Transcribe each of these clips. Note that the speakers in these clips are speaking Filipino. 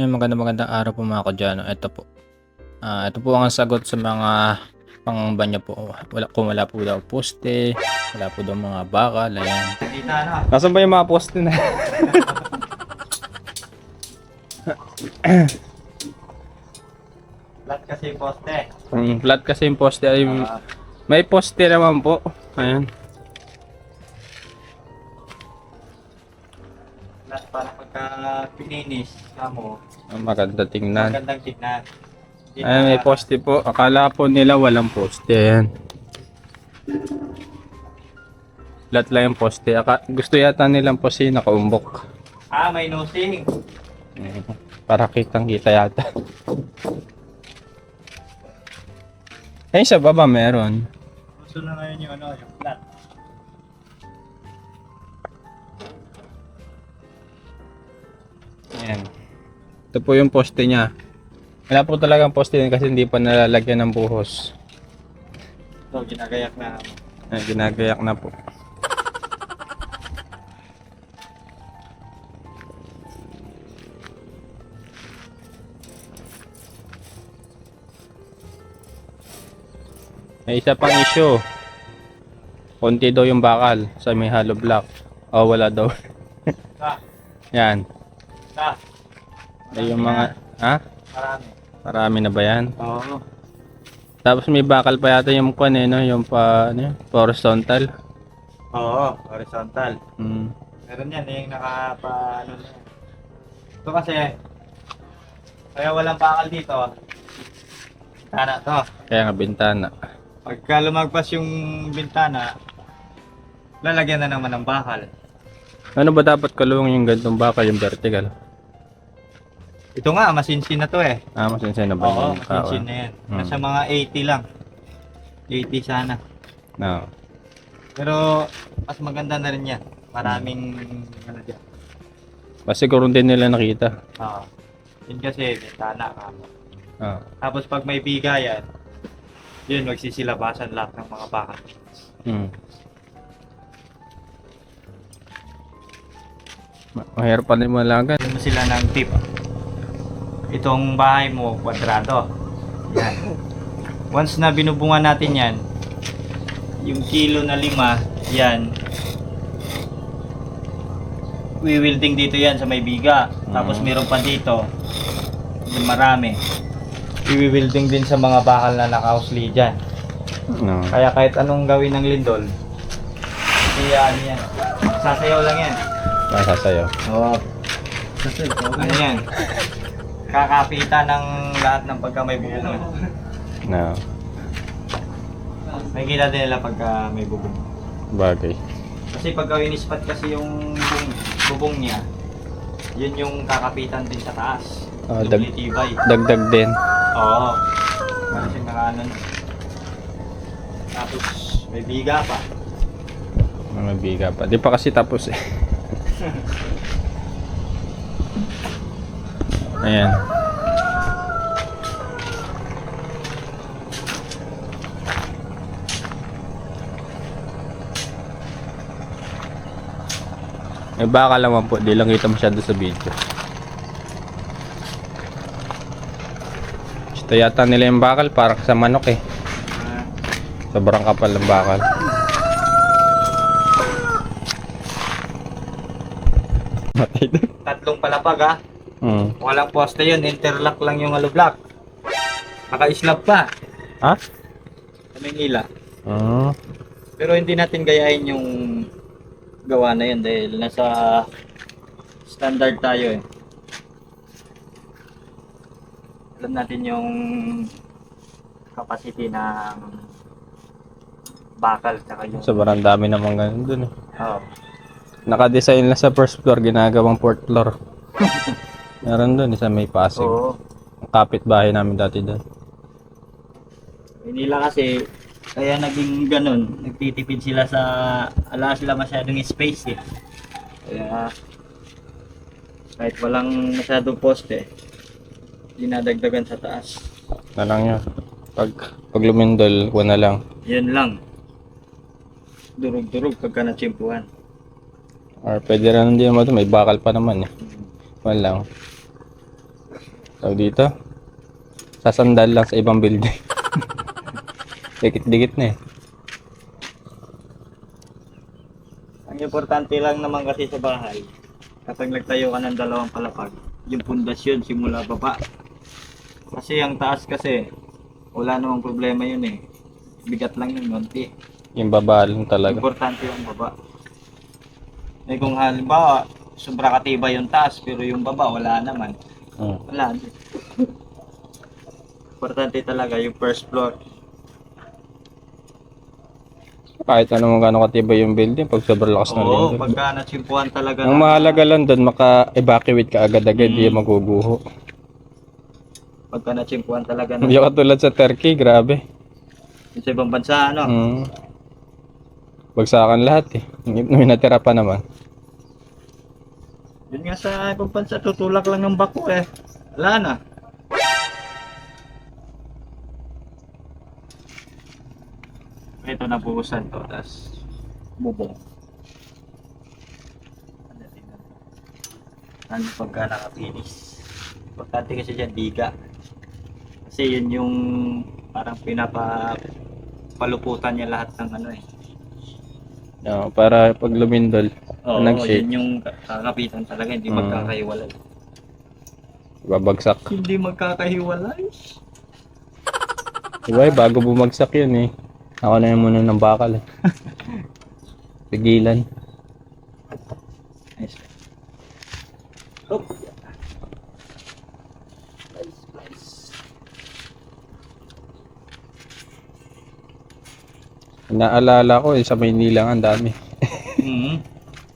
Ay, maganda magandang araw po mga kadyano. Ito po. Ah, ito po ang sagot sa mga pangbanya po. Wala, kung wala po daw poste, wala po daw mga bakal, ayan. Nasaan ba yung mga poste na? Lahat kasi poste. Hmm, flat kasi yung poste. Ay, may poste naman po. Ayan. lahat para pagka pininis mo, Ang maganda tingnan. magandang tignan. Hindi Ayan, may na- poste po. Akala po nila walang poste. Ayan. Flat lang yung poste. Aka, gusto yata nilang poste nakaumbok. Ah, may nosing. Mm, Para kitang kita yata. Ayun sa baba meron. Gusto na ngayon yung ano, yung flat. Ayan. Ito po yung poste niya. Wala po talagang poste kasi hindi pa nalalagyan ng buhos. So, ginagayak na. Ayan, ginagayak na po. May isa pang issue. Konti daw yung bakal sa may hollow block. Oh, wala daw. Sa, Yan. Sa. Ay, yung mga... Ha? Marami. Marami na ba yan? Oo. Tapos may bakal pa yata yung kwan eh, no? Yung pa, ano yun? Horizontal. Oo, horizontal. Hmm. Meron yan, yung nakapa, ano na. Ito kasi, kaya walang bakal dito. Tana to. Kaya nga bintana. Pagka lumagpas yung bintana, lalagyan na naman ng bakal. Ano ba dapat kalungan yung gantong bakal, yung vertical? Ito nga, masinsin na to eh. Ah, masinsin na ba Oo, yung kawan? masinsin na yan. Hmm. Nasa mga 80 lang. 80 sana. No. Pero, mas maganda na rin yan. Maraming, ano dyan. Mas siguro din nila nakita. Oo. Yun kasi, bintana ka. Ah. Tapos pag may bigayan, yun, magsisilabasan lahat ng mga bakal. Hmm. Ma- Mahirap pa rin malagan. Bigyan mo sila ng tip. Itong bahay mo, kwadrado. Yan. Once na binubungan natin yan, yung kilo na lima, yan, wiwilding dito yan sa may biga. Tapos Mhm. meron pa dito, marami. Iwiwilding din sa mga bakal na nakausli dyan. No. Kaya kahit anong gawin ng lindol, hindi ano yan. Sasayaw lang yan. Nasa sa'yo. Oo. Ano yan? Kakapita ng lahat ng pagka may bubungan. No. May kita din nila pagka may bubong. Bagay. Kasi pagka inispat kasi yung bubong, bubong niya, yun yung kakapitan din sa taas. Yung dag- tibay. Dagdag din. Oo. Para siyang nakaanan. Tapos may biga pa. Mga biga pa. Di pa kasi tapos eh. Ayan. May baka naman po, di lang kita masyado sa video. Gusto yata nila yung bakal para sa manok eh. Ah, Sobrang kapal ng bakal. Tatlong palapag ha. Hmm. Walang poste yun, interlock lang yung hollow block. Naka-slab pa. Ha? Sa Manila. Hmm. Pero hindi natin gayahin yung gawa na yun dahil nasa standard tayo eh. Alam natin yung capacity ng bakal tsaka yung Sobrang dami namang ganun dun eh. oh, Naka-design lang sa first floor, ginagawang fourth floor. Meron dun, isa may Pasig. Oo. Ang kapit-bahay namin dati dun. Manila kasi kaya naging ganun, nagtitipid sila sa ala sila masyadong space eh. Kaya kahit walang masyadong poste, dinadagdagan sa taas. Na lang yun. Pag, pag lumindol, wala lang. Yan lang. Durug-durug pagka natsimpuhan. Or pwede rin hindi naman ito, may bakal pa naman eh. Wala lang. Tawag dito. Sasandal lang sa ibang building. Dikit-dikit na eh. Ang importante lang naman kasi sa bahay, kapag nagtayo ka ng dalawang palapag, yung pundasyon simula baba. Kasi ang taas kasi, wala namang problema yun eh. Bigat lang yun, konti. Yung baba lang talaga. Importante yung baba. Eh kung halimbawa, sobra katibay yung taas, pero yung baba wala naman. Mm. Wala. Importante talaga yung first floor. Kahit ano mong gano'ng katibay yung building, pag sobrang lakas ng Oo, lindol. pagka natsimpuan talaga Ang na- mahalaga lang doon, maka-evacuate ka agad-agad, di Mm. maguguho. pagka natsimpuan talaga na Hindi katulad sa Turkey, grabe. sa ibang bansa, ano? Mm. Bagsakan lahat eh. May natira pa naman. Yun nga sa ibang bansa, tutulak lang ng bako eh. Wala na. Ito nabuhusan to, tas bubong. Ano, pagka nakapinis? Importante kasi dyan, biga. Kasi yun yung parang pinapa paluputan niya lahat ng ano eh. Yeah, para pag lumindol, Oo, Nag-shake. yun yung kakapitan talaga, hindi Mm. magkakahiwalay. babagsak. Hindi magkakahiwalay? Diba, eh, bago bumagsak yun eh. Ako na yun muna ng bakal eh. Pigilan. Nice. Oh. Nice, nice. Naalala ko eh, sa Maynila nga, ang dami. Mhm.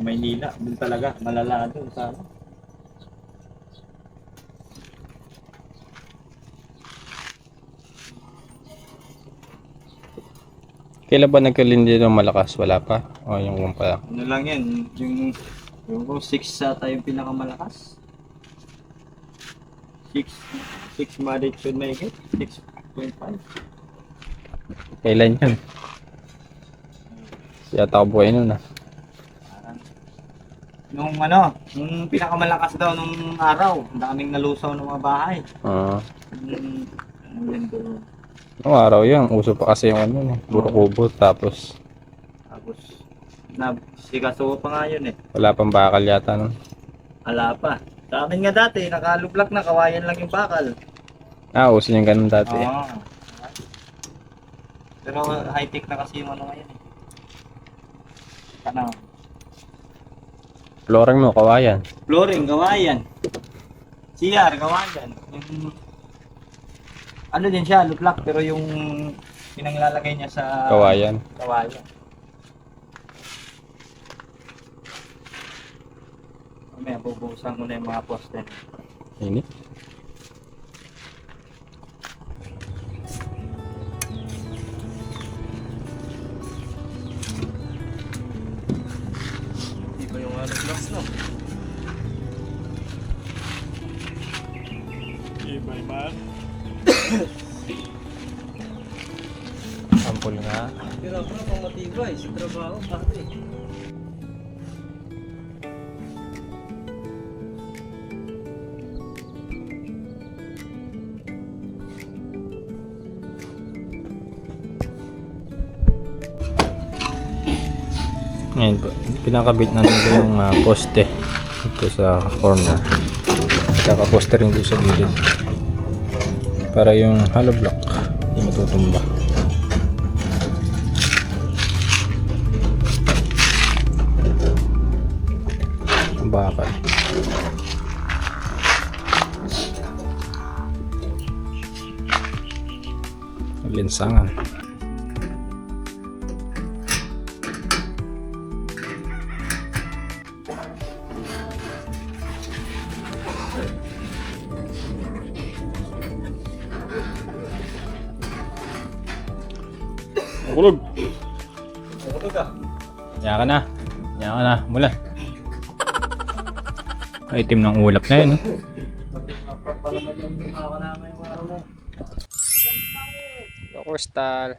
Sa Maynila, doon talaga, malala doon sa ano. Kailan ba nagkalindi ng malakas? Wala pa? O yung kung pa. Ano lang yan, yung, yung 6 sa tayo yung pinakamalakas. 6, 6 magnitude may higit, 6.5. Kailan yun? Yata ako buhay nun ah. Nung ano, nung pinakamalakas daw nung araw, ang daming nalusaw ng mga bahay. Oo. Yung, yung lindol. Noong araw yun, uso pa kasi yung ano, eh, puro kubo, tapos Tapos, na, sigasuho pa nga yun eh. wala pang bakal yata nun. Ala pa. Sa amin nga dati, nakalublak na, kawayan lang yung bakal. Ah, uso yung ganun dati. Oo. Pero high-tech na kasi yung ano ngayon eh. Ano? Flooring mo, kawayan. Flooring, kawayan. CR, kawayan. Yung, ano din siya, lublak, pero yung pinanglalagay niya sa Kawayan. kawayan. Mamaya, bubuhusan ko na yung mga poste. Ini. Ano blocks, no? Ibay man. Ampul nga. Pero ako na pang matibay sa trabaho, pare. Ngayon po, pinakabit na nito yung ah, poste dito sa corner. Saka poste rin dito sa gilid. Para yung hollow block hindi matutumba. Bakal. Linsangan. Kulog. Ano ka? Yan ka na. Yan ka na. Mula. Itim ng ulap na yun. Yo, Crystal.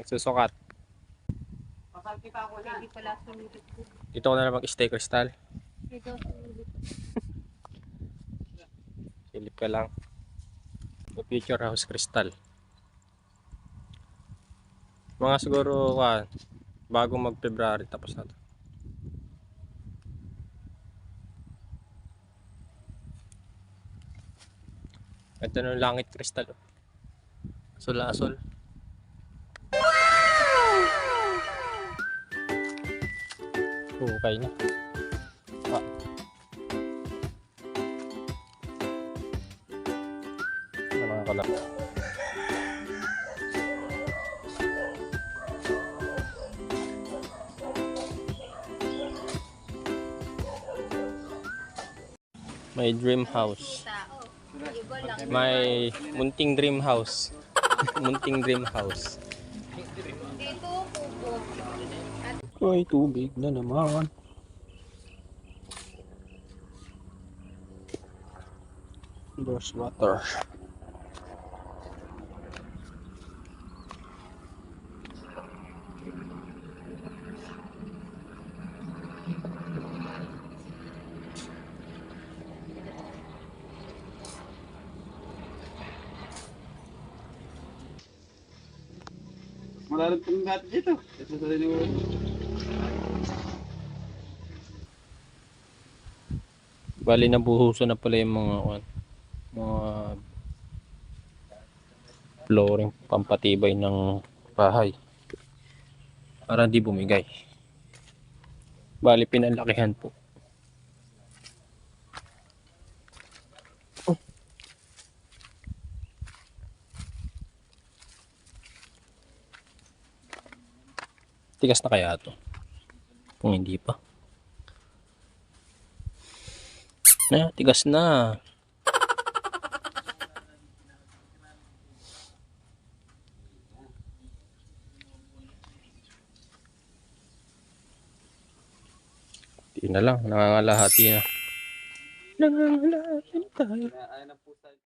Nagsusukat. Dito ko na lang mag-stay, Crystal. Dito. Philip ka lang. The Future House Crystal. Mga siguro ka, bago mag February tapos na to. Ito yung langit crystal. Oh. Asol-asol. Okay na. Ah. Kalap? My dream house. My munting dream house. munting dream house. Ay, tubig na naman. There's water. Malalag pong gato dito. Ito sa yung... Bali nabuhusan na pala yung mga ano, mga flooring pampatibay ng bahay. Para di bumigay. Bali pinalakihan po. Tigas na kaya to? Kung hindi pa. Na, tigas na. Di na lang, nangangalahati na. Nangangalahati na tayo.